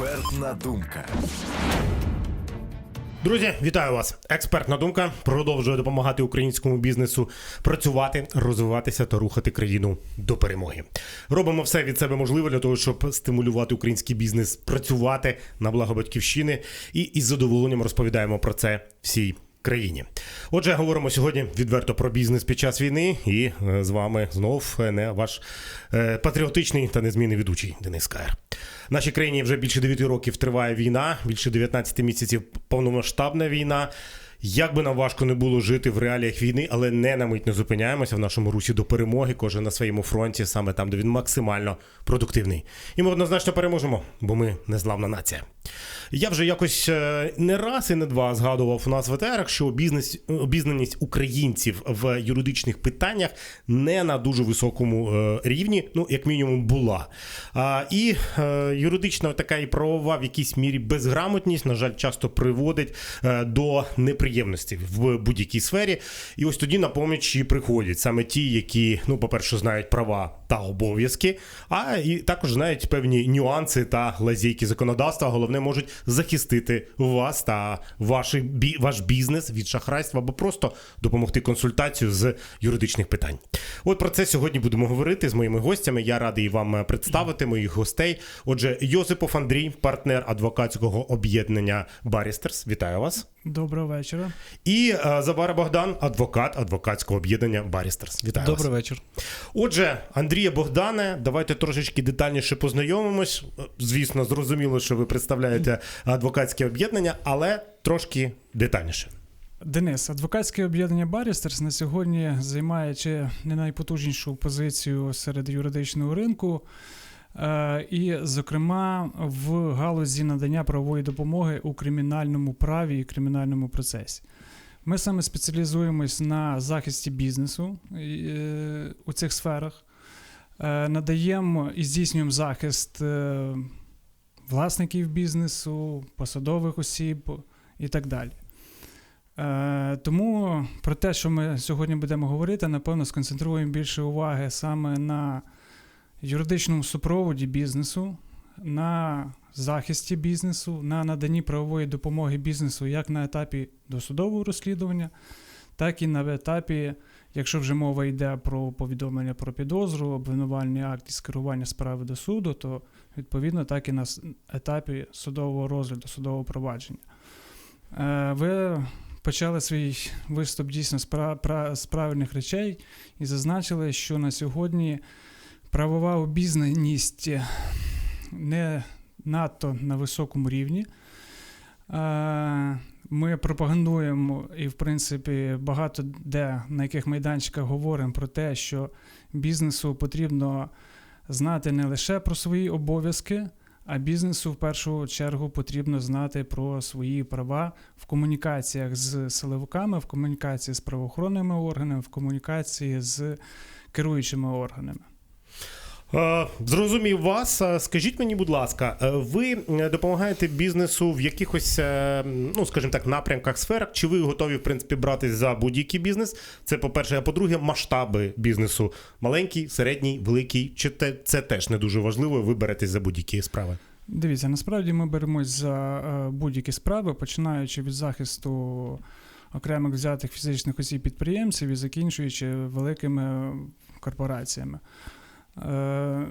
Експертна думка. Друзі, вітаю вас! Експертна думка продовжує допомагати українському бізнесу працювати, розвиватися та рухати країну до перемоги. Робимо все від себе можливе для того, щоб стимулювати український бізнес працювати на благо батьківщини, і із задоволенням розповідаємо про це всій країні. Отже, говоримо сьогодні відверто про бізнес під час війни, і е, з вами знов е, не ваш е, патріотичний та незмінний ведучий Денис Каєр. В нашій країні вже більше 9 років триває війна, більше 19 місяців повномасштабна війна. Як би нам важко не було жити в реаліях війни, але не на мить не зупиняємося в нашому русі до перемоги, кожен на своєму фронті, саме там, де він максимально продуктивний. І ми однозначно переможемо, бо ми незламна нація. Я вже якось е, не раз і не два згадував у нас в етерах, що бізнес обізнаність українців в юридичних питаннях не на дуже високому е, рівні, ну як мінімум, була. І е, юридична така і правова в якійсь мірі безграмотність, на жаль, часто приводить до неприємностей в будь-якій сфері. І ось тоді на поміч і приходять саме ті, які, ну, по-перше, знають права та обов'язки, а і також знають певні нюанси та лазейки законодавства. а Головне можуть захистити вас та ваш, бі, ваш бізнес від шахрайства або просто допомогти консультацію з юридичних питань. От про це сьогодні будемо говорити з моїми гостями. Я радий вам е, представити моїх гостей. Отже, Йосипов Андрій, партнер адвокатського об'єднання Барістерс. Вітаю вас. Доброго вечора. І е, Забара Богдан, адвокат адвокатського об'єднання Барістерс. Вітаю вас. Добрий вечір. Отже, Андрія Богдане, давайте трошечки детальніше познайомимось. Звісно, зрозуміло, що ви представляєте адвокатське об'єднання, але трошки детальніше. Денис, адвокатське об'єднання Барістерс на сьогодні займає чи не найпотужнішу позицію серед юридичного ринку. Е, І, зокрема, в галузі надання правової допомоги у кримінальному праві і кримінальному процесі. Ми саме спеціалізуємось на захисті бізнесу е, у цих сферах, Е, надаємо і здійснюємо захист власників бізнесу, посадових осіб і так далі. Тому про те, що ми сьогодні будемо говорити, напевно, сконцентруємо більше уваги саме на юридичному супроводі бізнесу, на захисті бізнесу, на наданні правової допомоги бізнесу як на етапі досудового розслідування, так і на етапі, якщо вже мова йде про повідомлення про підозру, обвинувальний акт і скерування справи до суду, то відповідно так і на етапі судового розгляду, судового провадження. Е, Ви почали свій виступ дійсно з пра- пра- з правильних речей і зазначили, що на сьогодні правова обізнаність не надто на високому рівні. Е, Ми пропагандуємо і, в принципі, багато де на яких майданчиках говоримо про те, що бізнесу потрібно знати не лише про свої обов'язки, а бізнесу в першу чергу потрібно знати про свої права в комунікаціях з силовиками, в комунікації з правоохоронними органами, в комунікації з керуючими органами. Е, Зрозумів вас. Е, Скажіть мені, будь ласка, е, ви допомагаєте бізнесу в якихось, ну скажімо так, напрямках, сферах? Чи ви готові, в принципі, братись за будь-який бізнес? Це по-перше, а по-друге, масштаби бізнесу маленький, середній, великий. Чи те це теж не дуже важливо? Ви беретесь за будь-які справи? Дивіться, насправді ми беремось за будь-які справи, починаючи від захисту окремих взятих фізичних осіб підприємців і закінчуючи великими корпораціями. Е,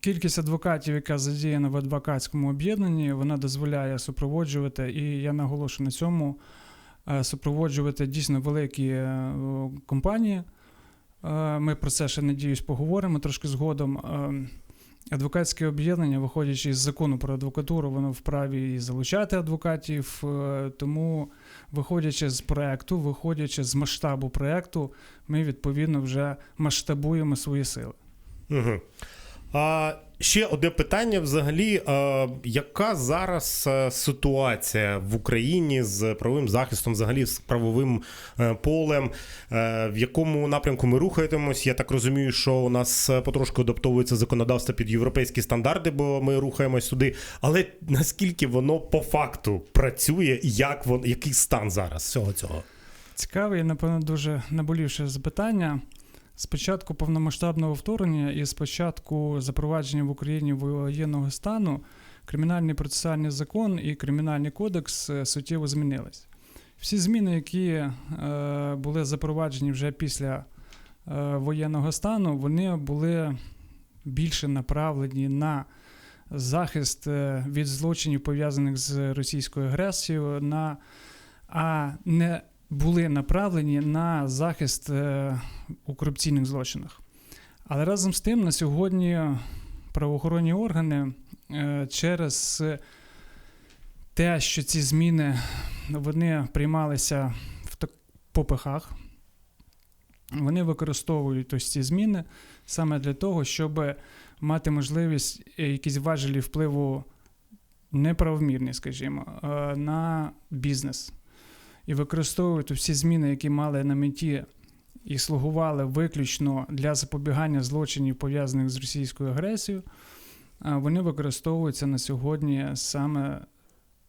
Кількість адвокатів, яка задіяна в адвокатському об'єднанні, вона дозволяє супроводжувати, і я наголошую на цьому, е, супроводжувати дійсно великі е, компанії. Ми про це ще надіюсь поговоримо трошки згодом. Адвокатське об'єднання, виходячи з закону про адвокатуру, воно вправі і залучати адвокатів. Тому, виходячи з проекту, виходячи з масштабу проекту, ми відповідно вже масштабуємо свої сили. Угу. А, ще одне питання: взагалі, а, яка зараз е, ситуація в Україні з правовим захистом, взагалі з правовим е, полем? Е, в якому напрямку ми рухаємось? Я так розумію, що у нас потрошку адаптовується законодавство під європейські стандарти, бо ми рухаємось туди. Але наскільки воно по факту працює, як воно, який стан зараз всього цього? Цікаве і, напевно, дуже наболівше запитання. З початку повномасштабного вторгнення і з початку запровадження в Україні воєнного стану Кримінальний процесуальний закон і кримінальний кодекс е, суттєво змінились. Всі зміни, які е, були запроваджені вже після е, воєнного стану, вони були більше направлені на захист від злочинів, пов'язаних з російською агресією, на, а не були направлені на захист е, у корупційних злочинах. Але разом з тим, на сьогодні правоохоронні органи е, через те, що ці зміни вони приймалися в так- попихах, вони використовують ось ці зміни саме для того, щоб мати можливість е, якісь важелі впливу неправомірні, скажімо, на бізнес. І використовують всі зміни, які мали на меті і слугували виключно для запобігання злочинів, пов'язаних з російською агресією, вони використовуються на сьогодні саме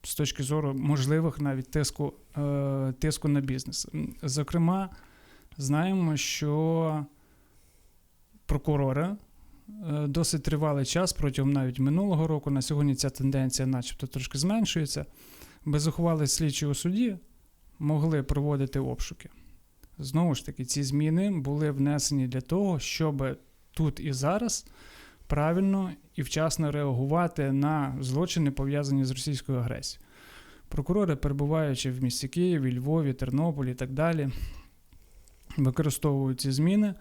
з точки зору можливих навіть тиску, е, тиску на бізнес. Зокрема, знаємо, що прокурори е, досить тривалий час протягом навіть минулого року. На сьогодні ця тенденція, начебто, трошки зменшується. Без ухвали слідчого судді могли проводити обшуки. Знову ж таки, ці зміни були внесені для того, щоб тут і зараз правильно і вчасно реагувати на злочини, пов'язані з російською агресією. Прокурори, перебуваючи в місті Києві, Львові, Тернополі і так далі, використовують ці зміни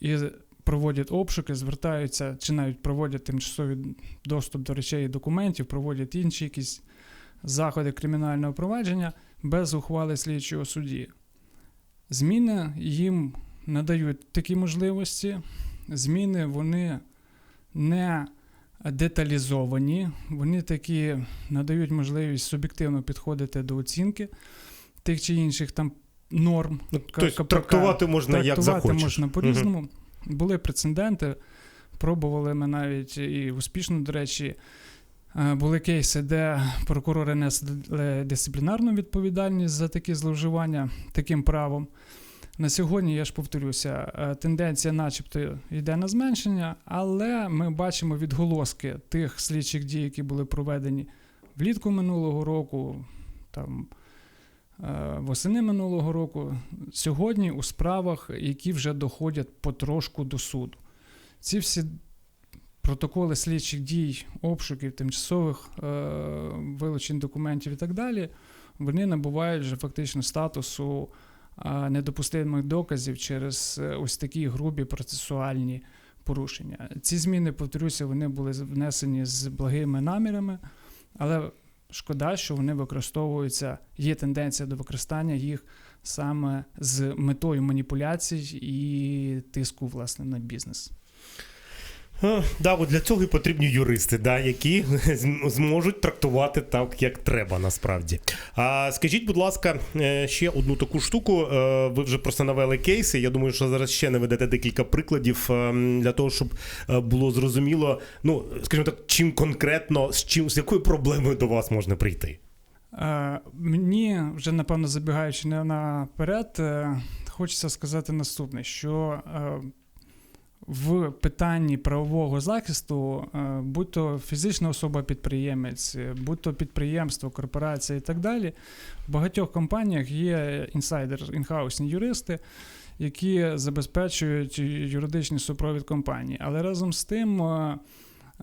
і проводять обшуки, звертаються чи навіть проводять тимчасовий доступ до речей і документів, проводять інші якісь заходи кримінального провадження без ухвали слідчого судді. Зміни їм надають такі можливості. Зміни вони не деталізовані, вони такі надають можливість суб'єктивно підходити до оцінки тих чи інших там норм. Ну, тобто трактувати можна як Трактувати захочеш. можна по-різному. Були прецеденти, пробували ми навіть і успішно, до речі, були кейси, де прокурори несли дисциплінарну відповідальність за такі зловживання таким правом. На сьогодні, я ж повторюся, е, тенденція, начебто, йде на зменшення, але ми бачимо відголоски тих слідчих дій, які були проведені влітку минулого року, там, е, восени минулого року, сьогодні у справах, які вже доходять потрошку до суду. Ці всі протоколи слідчих дій, обшуків, тимчасових е, вилучень документів і так далі, вони набувають вже фактично статусу е, недопустимих доказів через е, ось такі грубі процесуальні порушення. Ці зміни, повторюся, вони були внесені з благими намірами, але шкода, що вони використовуються, є тенденція до використання їх саме з метою маніпуляцій і тиску власне на бізнес. А, да, от для цього і потрібні юристи, да, які зможуть трактувати так, як треба насправді. А скажіть, будь ласка, е, ще одну таку штуку. Е, Ви вже просто навели кейси. Я думаю, що зараз ще наведете декілька прикладів е, для того, щоб е, було зрозуміло, ну скажімо так, чим конкретно, з чим з якою проблемою до вас можна прийти. Е, Мені вже напевно забігаючи не наперед, е, хочеться сказати наступне: що е, в питанні правового захисту, е, будь то фізична особа-підприємець, е, будь то підприємство, корпорація і так далі, в багатьох компаніях є інсайдер, інхаусні юристи, які забезпечують юридичний супровід компанії. Але разом з тим. е,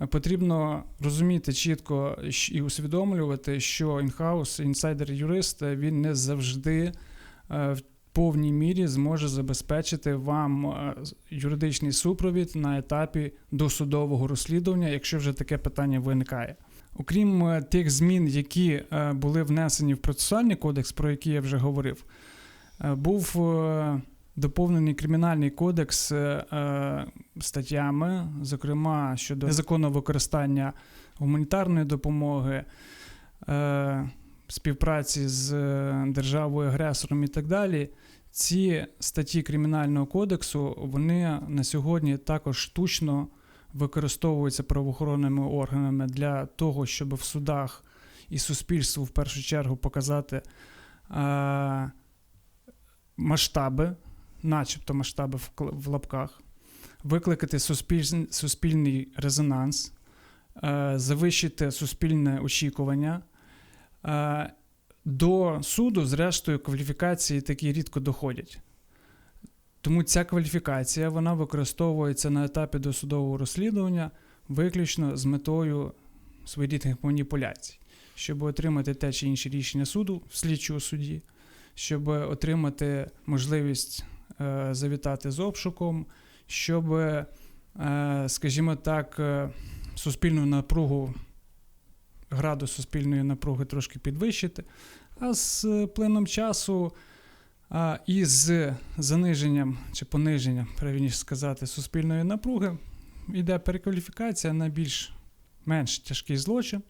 Потрібно розуміти чітко і усвідомлювати, що інхаус, інсайдер-юрист, він не завжди повній мірі зможе забезпечити вам е, юридичний супровід на етапі досудового розслідування, якщо вже таке питання виникає. Окрім е, тих змін, які е, були внесені в процесуальний кодекс, про які я вже говорив, був доповнений кримінальний кодекс статтями, зокрема щодо незаконного використання гуманітарної допомоги, співпраці з державою агресором і так далі. Ці статті Кримінального кодексу вони на сьогодні також штучно використовуються правоохоронними органами для того, щоб в судах і суспільству в першу чергу показати е, масштаби, начебто масштаби в, в лапках, викликати суспіль, суспільний резонанс, е, завищити суспільне очікування. Е, До суду, зрештою, кваліфікації такі рідко доходять. Тому ця кваліфікація вона використовується на етапі досудового розслідування виключно з метою своєрідних маніпуляцій, щоб отримати те чи інше рішення суду в слідчого суді, щоб отримати можливість е, завітати з обшуком, щоб, е, скажімо так, е, суспільну напругу, градус суспільної напруги трошки підвищити. А з плином часу і з заниженням чи пониженням, правильніше сказати, суспільної напруги йде перекваліфікація на більш менш тяжкий злочин,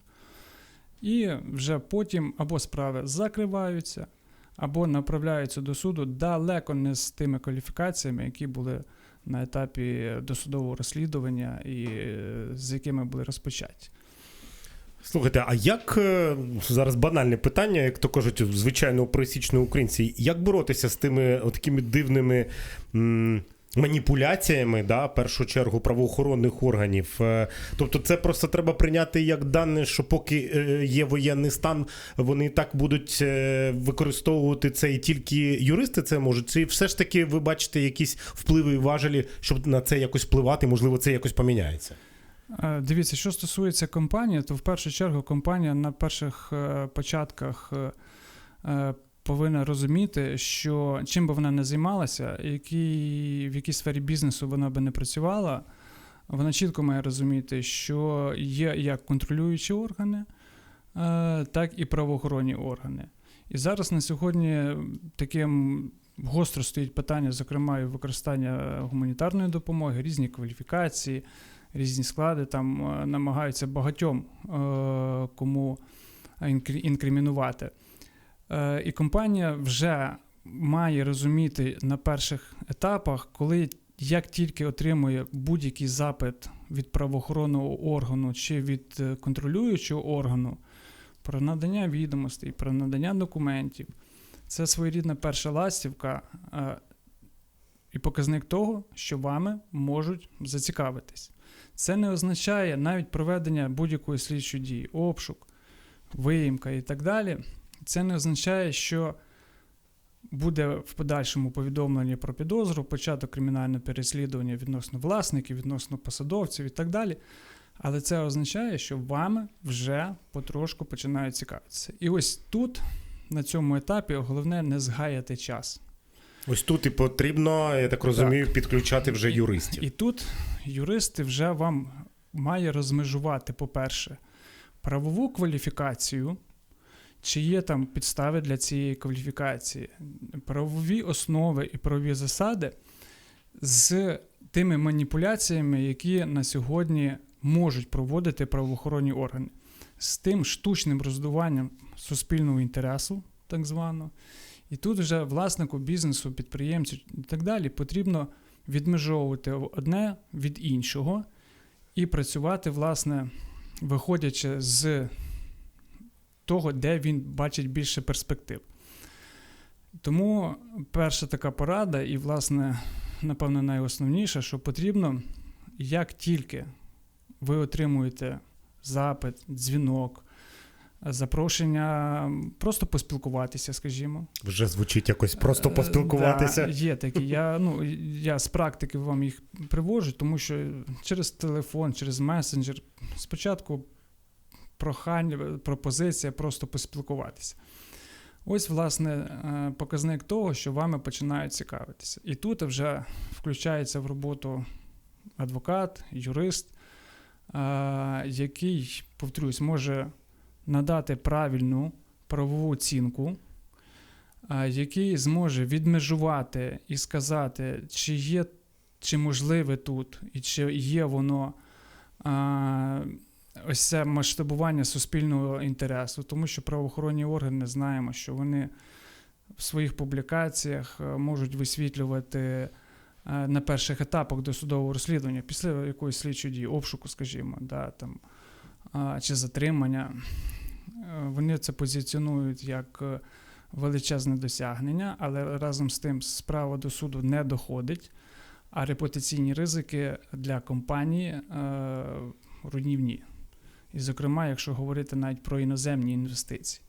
і вже потім або справи закриваються, або направляються до суду далеко не з тими кваліфікаціями, які були на етапі досудового розслідування і е, з якими були розпочаті. Слухайте, а як е, зараз банальне питання, як то кажуть, звичайно, пересічні українці, як боротися з тими такими дивними м, маніпуляціями, да, в першу чергу правоохоронних органів? Е, Тобто, це просто треба прийняти як дане, що поки е, є воєнний стан, вони так будуть використовувати це і тільки юристи це можуть. Чи все ж таки ви бачите якісь впливи і важелі, щоб на це якось впливати? Можливо, це якось поміняється? Е, Дивіться, що стосується компанії, то в першу чергу компанія на перших е, початках е, повинна розуміти, що чим би вона не займалася, який, в якій сфері бізнесу вона би не працювала, вона чітко має розуміти, що є як контролюючі органи, так і правоохоронні органи. І зараз на сьогодні таким гостро стоїть питання, зокрема, використання гуманітарної допомоги, різні кваліфікації різні склади, там е, намагаються багатьом е, кому інкримінувати. Е, і компанія вже має розуміти на перших етапах, коли як тільки отримує будь-який запит від правоохоронного органу чи від контролюючого органу про надання відомостей, про надання документів, це своєрідна перша ластівка і показник того, що вами можуть зацікавитись. Це не означає навіть проведення будь-якої слідчої дії, обшук, виїмка і так далі. Це не означає, що буде в подальшому повідомлення про підозру, початок кримінального переслідування відносно власників, відносно посадовців і так далі. Але це означає, що вами вже потрошку починають цікавитися. І ось тут, на цьому етапі, головне не згаяти час. Ось тут і потрібно, я так розумію, підключати вже юристів. І тут юристи вже вам має розмежувати, по-перше, правову кваліфікацію, чи є там підстави для цієї кваліфікації, правові основи і правові засади з тими маніпуляціями, які на сьогодні можуть проводити правоохоронні органи, з тим штучним роздуванням суспільного інтересу, так званого. І тут вже власнику бізнесу, підприємцю і так далі потрібно відмежовувати одне від іншого і працювати, власне, виходячи з того, де він бачить більше перспектив. Тому перша така порада, і, власне, напевно, найосновніша, що потрібно, як тільки ви отримуєте запит, дзвінок, запрошення просто поспілкуватися, скажімо. Вже звучить якось просто Е, поспілкуватися. Да, є такі. Я, ну, я з практики вам їх привожу, тому що через телефон, через месенджер спочатку прохання, пропозиція просто поспілкуватися. Ось, власне, е, показник того, що вами починають цікавитися. І тут вже включається в роботу адвокат, юрист, е, який, повторюсь, може надати правильну правову оцінку, який зможе відмежувати і сказати, чи є чи можливе тут, і чи є воно а, ось це масштабування суспільного інтересу, тому що правоохоронні органи знаємо, що вони в своїх публікаціях е, можуть висвітлювати е, на перших етапах досудового розслідування, після якоїсь слідчої дії, обшуку, скажімо, да, там, а, чи затримання. Е, Вони це позиціонують як е, величезне досягнення, але разом з тим справа до суду не доходить, а репутаційні ризики для компанії е, руйнівні. І, зокрема, якщо говорити навіть про іноземні інвестиції.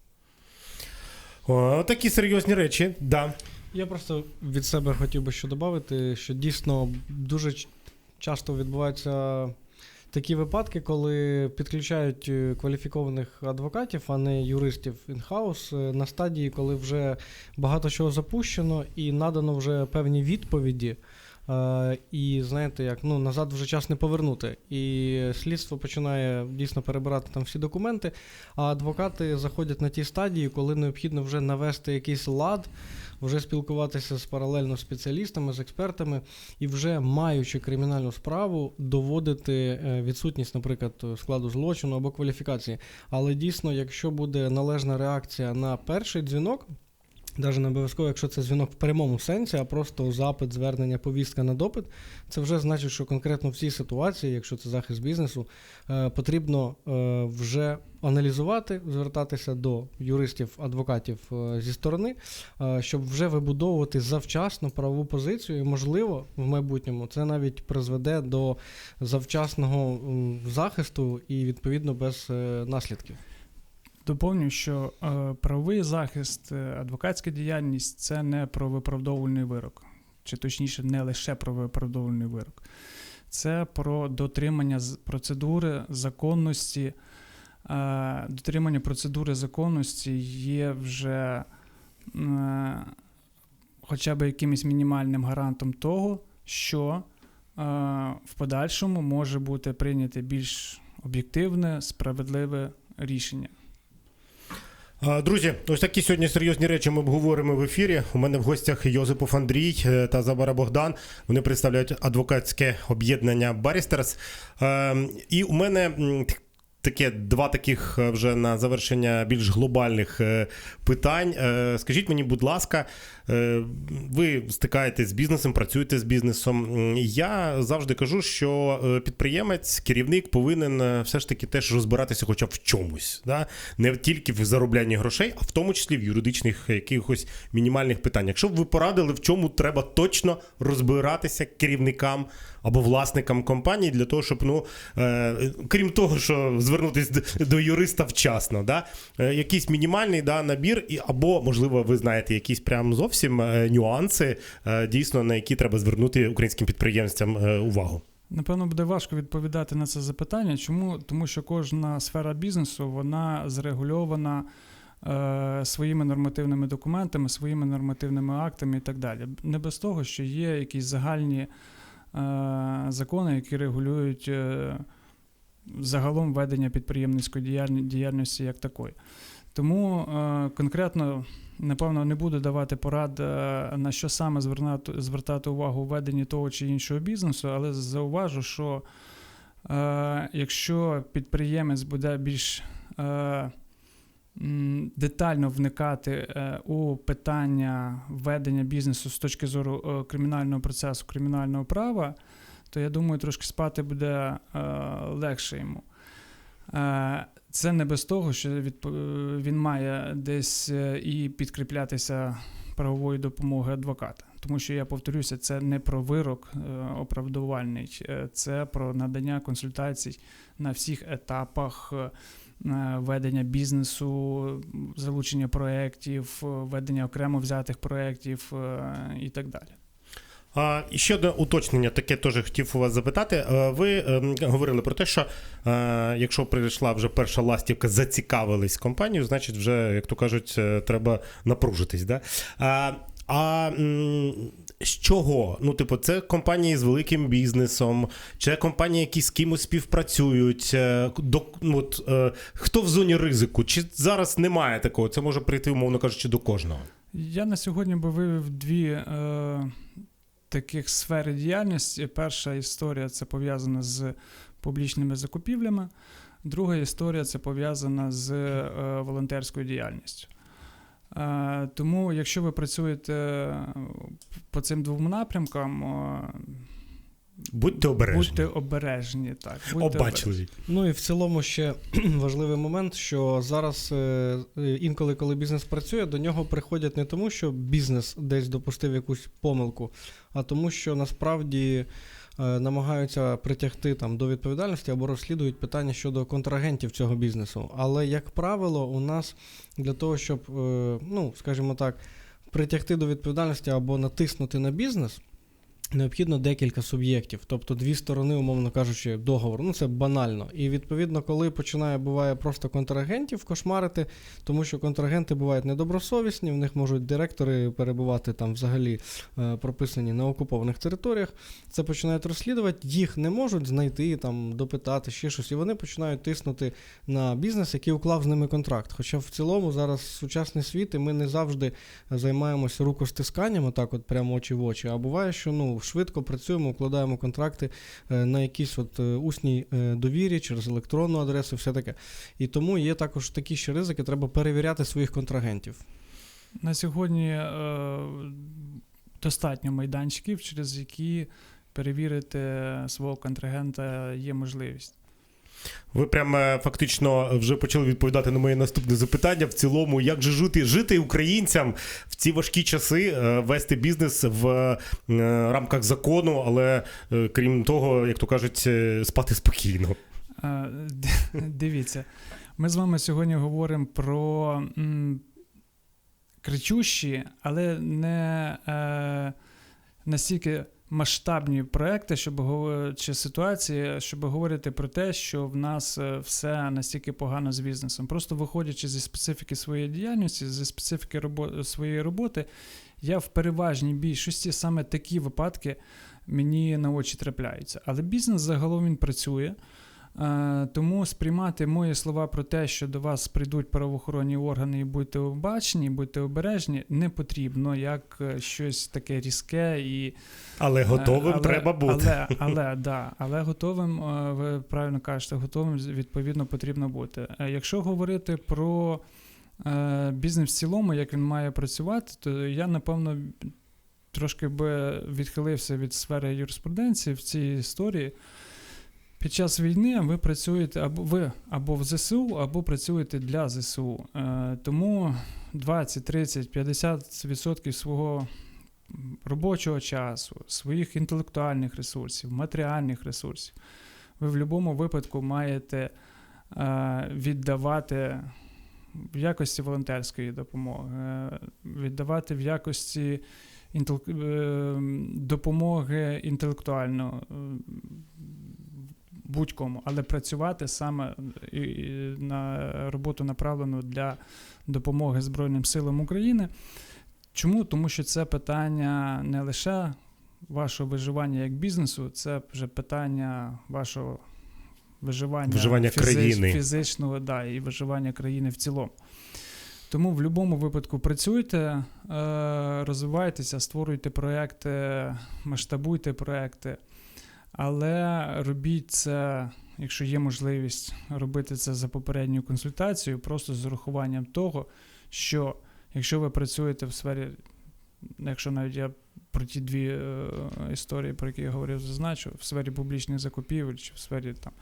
О, такі серйозні речі, да. Я просто від себе хотів би що додати, що дійсно дуже часто відбуваються такі випадки, коли підключають е, кваліфікованих адвокатів, а не юристів інхаус, е, на стадії, коли вже багато чого запущено і надано вже певні відповіді. Е, І знаєте, як ну назад вже час не повернути. І слідство починає дійсно перебирати там всі документи, а адвокати заходять на ті стадії, коли необхідно вже навести якийсь лад, вже спілкуватися з паралельно спеціалістами, з експертами, і вже маючи кримінальну справу, доводити е, відсутність, наприклад, складу злочину або кваліфікації. Але дійсно, якщо буде належна реакція на перший дзвінок. Навіть не обов'язково, якщо це дзвінок в прямому сенсі, а просто запит, звернення, повістка на допит, це вже значить, що конкретно в цій ситуації, якщо це захист бізнесу, е, потрібно е, вже аналізувати, звертатися до юристів, адвокатів е, зі сторони, щоб вже вибудовувати завчасно правову позицію. І, можливо, в майбутньому це навіть призведе до завчасного захисту і відповідно без наслідків. Доповню, що е, правовий захист, е, адвокатська діяльність це не про виправдовувальний вирок, чи точніше, не лише про виправдовувальний вирок. Це про дотримання процедури законності. Е, дотримання процедури законності є вже хоча б якимось мінімальним гарантом того, що в подальшому може бути прийняте більш об'єктивне, справедливе рішення. Друзі, ось такі сьогодні серйозні речі ми обговоримо в ефірі. У мене в гостях Йозипов Андрій е, та Забара Богдан. Вони представляють адвокатське об'єднання Барістерс. Е, І у мене таке два таких е, вже на завершення більш глобальних питань. Скажіть мені, будь ласка, ви стикаєтесь з бізнесом, працюєте з бізнесом. Я завжди кажу, що е, підприємець, керівник повинен е, все ж таки теж розбиратися, хоча б в чомусь. Да? Не тільки в зароблянні грошей, а в тому числі в юридичних якихось мінімальних питаннях. Якщо б ви порадили, в чому треба точно розбиратися керівникам або власникам компанії для того, щоб ну е, крім того, що звернутися до, юриста вчасно, да? е, якийсь мінімальний да, набір, і або можливо, ви знаєте якісь прям зовсім е, нюанси, е, дійсно на які треба звернути українським підприємцям е, увагу. Напевно, буде важко відповідати на це запитання. Чому? Тому що кожна сфера бізнесу вона зрегульована е, своїми нормативними документами, своїми нормативними актами і так далі. Не без того, що є якісь загальні е, закони, які регулюють е, загалом ведення підприємницької діяльності як такої. Тому е, конкретно, напевно, не буду давати порад, е, на що саме звертати, звертати увагу у веденні того чи іншого бізнесу, але зауважу, що е, якщо підприємець буде більш е, детально вникати е, у питання ведення бізнесу з точки зору е, кримінального процесу, кримінального права, то я думаю, трошки спати буде е, легше йому. Це не без того, що він має десь е, і підкріплятися правовою допомогою адвоката. Тому що я повторюся, це не про вирок е, оправдувальний, е, це про надання консультацій на всіх етапах ведення бізнесу, залучення проєктів, ведення окремо взятих проєктів і так далі. А, ще одне уточнення, таке теж хотів у вас запитати. Е, Ви ем, говорили про те, що е, якщо прийшла вже перша ластівка, зацікавились компанією, значить, вже, як то кажуть, е, треба напружитись. Да? А, а з чого? Ну, типу, це компанії з великим бізнесом, чи компанії, які з кимось співпрацюють. До, ну, от, хто в зоні ризику? Чи зараз немає такого? Це може прийти, умовно кажучи, до кожного. Я на сьогодні би вивів дві е, таких сфер діяльності. Перша історія це пов'язана з публічними закупівлями. Друга історія це пов'язана з е, волонтерською діяльністю. Е, тому, якщо ви працюєте по цим двом напрямкам, е, Будьте обережні. будьте обережні. Так, будьте Обачливі. Ну і в цілому ще важливий момент, що зараз е, е, інколи, коли бізнес працює, до нього приходять не тому, що бізнес десь допустив якусь помилку, а тому, що насправді е, намагаються притягти там до відповідальності або розслідують питання щодо контрагентів цього бізнесу. Але, як правило, у нас для того, щоб, ну, скажімо так, притягти до відповідальності або натиснути на бізнес. Необхідно декілька суб'єктів, тобто дві сторони, умовно кажучи, договору. Ну це банально. І відповідно, коли починає буває просто контрагентів кошмарити, тому що контрагенти бувають недобросовісні, в них можуть директори перебувати там взагалі е, прописані на окупованих територіях. Це починають розслідувати, їх не можуть знайти, там допитати ще щось, і вони починають тиснути на бізнес, який уклав з ними контракт. Хоча в цілому зараз сучасний світ, і ми не завжди займаємося рукостисканням, отак, от прямо очі в очі. А буває, що ну швидко працюємо, укладаємо контракти е, на якійсь от е, усній е, довірі через електронну адресу, все таке. І тому є також такі ще ризики, треба перевіряти своїх контрагентів. На сьогодні е, достатньо майданчиків, через які перевірити свого контрагента є можливість. Ви прям е, фактично вже почали відповідати на моє наступне запитання. В цілому, як же жити, жити українцям в ці важкі часи, е, вести бізнес в е, рамках закону, але крім того, як то кажуть, спати спокійно. Дивіться, ми з вами сьогодні говоримо про кричущі, але не настільки масштабні проекти, щоб чи ситуації, щоб говорити про те, що в нас е, все настільки погано з бізнесом. Просто виходячи зі специфіки своєї діяльності, зі специфіки робо- своєї роботи, я в переважній більшості саме такі випадки мені на очі трапляються. Але бізнес загалом він працює. Е, Тому сприймати мої слова про те, що до вас прийдуть правоохоронні органи і будьте обачні, будьте обережні, не потрібно як е, щось таке різке і Але готовим Е, але- треба бути. Але, але, да, але готовим, ви правильно кажете, готовим відповідно потрібно бути. Якщо говорити про бізнес в цілому, як він має працювати, то я напевно трошки би відхилився від сфери юриспруденції в цій історії. Під час війни ви працюєте або ви або в ЗСУ, або працюєте для ЗСУ. Е, тому 20, 30, 50% свого робочого часу, своїх інтелектуальних ресурсів, матеріальних ресурсів, ви в будь-якому випадку маєте е, віддавати в якості волонтерської допомоги, е, віддавати в якості допомоги інтелектуально будь-кому, але працювати саме і на роботу направлену для допомоги Збройним силам України. Чому? Тому що це питання не лише вашого виживання як бізнесу, це вже питання вашого виживання, Виживання країни. фізичного да, і виживання країни в цілому. Тому в будь-якому випадку працюйте, е, розвивайтеся, створюйте проекти, масштабуйте проекти, але робіть це, якщо є можливість робити це за попередньою консультацією, просто з урахуванням того, що якщо ви працюєте в сфері, якщо навіть я про ті дві е, історії, про які я говорив, зазначу, в сфері публічних закупівель чи в сфері там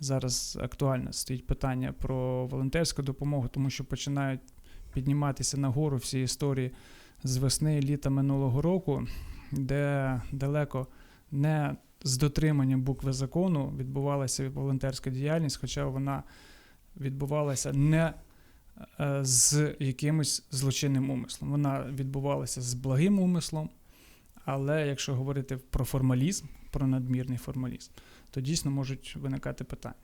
зараз актуально стоїть питання про волонтерську допомогу, тому що починають підніматися нагору всі історії з весни літа минулого року, де далеко не з дотриманням букви закону відбувалася волонтерська діяльність, хоча вона відбувалася не е, з якимось злочинним умислом. Вона відбувалася з благим умислом, але якщо говорити про формалізм, про надмірний формалізм, то дійсно можуть виникати питання.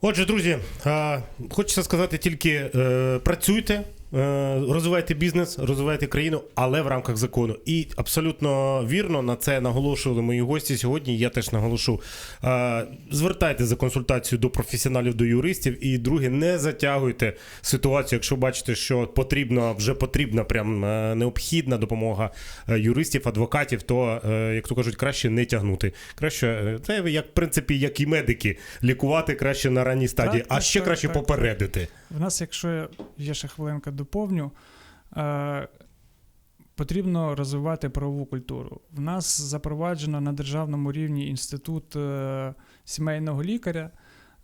Отже, друзі, хочеться сказати тільки е, працюйте, розвивайте бізнес, розвивайте країну, але в рамках закону. І абсолютно вірно на це наголошували мої гості сьогодні. Я теж наголошу. Е, звертайте за консультацією до професіоналів, до юристів. І друге, не затягуйте ситуацію, якщо бачите, що потрібно, вже потрібна, прям е, необхідна допомога е, юристів, адвокатів, то, е, як то кажуть, краще не тягнути. Краще, е, це як в принципі, як і медики, лікувати краще на ранній стадії, Так, а так, ще так, краще так, попередити. В нас, якщо є ще хвилинка доповню, е, потрібно розвивати правову культуру. В нас запроваджено на державному рівні інститут е, сімейного лікаря.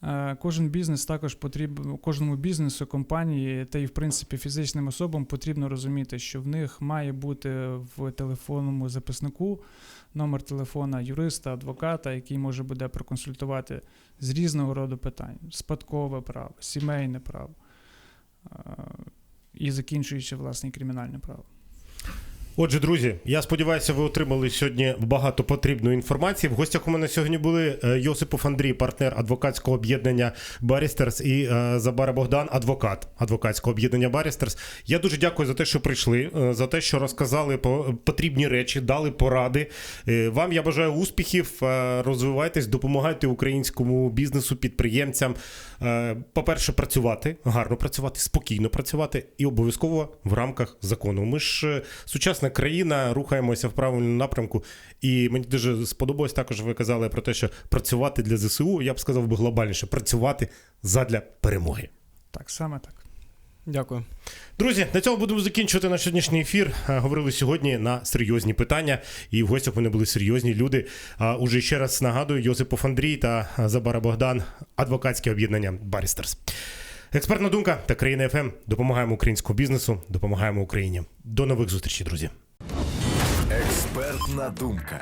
Е, Кожен бізнес також потрібен кожному бізнесу, компанії та й в принципі фізичним особам потрібно розуміти, що в них має бути в телефонному записнику номер телефона юриста, адвоката, який може буде проконсультувати з різного роду питань: спадкове право, сімейне право е, і закінчуючи власне кримінальне право. Отже, друзі, я сподіваюся, ви отримали сьогодні багато потрібної інформації. В гостях у мене сьогодні були е, Йосипов Андрій, партнер адвокатського об'єднання Барістерс, і е, Забара Богдан, адвокат адвокатського об'єднання Барістерс. Я дуже дякую за те, що прийшли, е, за те, що розказали потрібні речі, дали поради. Вам я бажаю успіхів. Розвивайтесь, допомагайте українському бізнесу, підприємцям. По-перше, працювати, гарно працювати, спокійно працювати і обов'язково в рамках закону. Ми ж е, сучасна країна, рухаємося в правильному напрямку. І мені дуже сподобалось також. Ви казали про те, що працювати для ЗСУ, я б сказав би глобальніше, працювати задля перемоги. Так, саме так. Дякую. Друзі, на цьому будемо закінчувати наш сьогоднішній ефір. Говорили сьогодні на серйозні питання, і в гостях вони були серйозні люди. Уже ще раз нагадую: Йосипов Андрій та Забара Богдан, адвокатське об'єднання Барістерс. Експертна думка та країна ФМ. Допомагаємо українському бізнесу, допомагаємо Україні. До нових зустрічей, друзі. Експертна думка.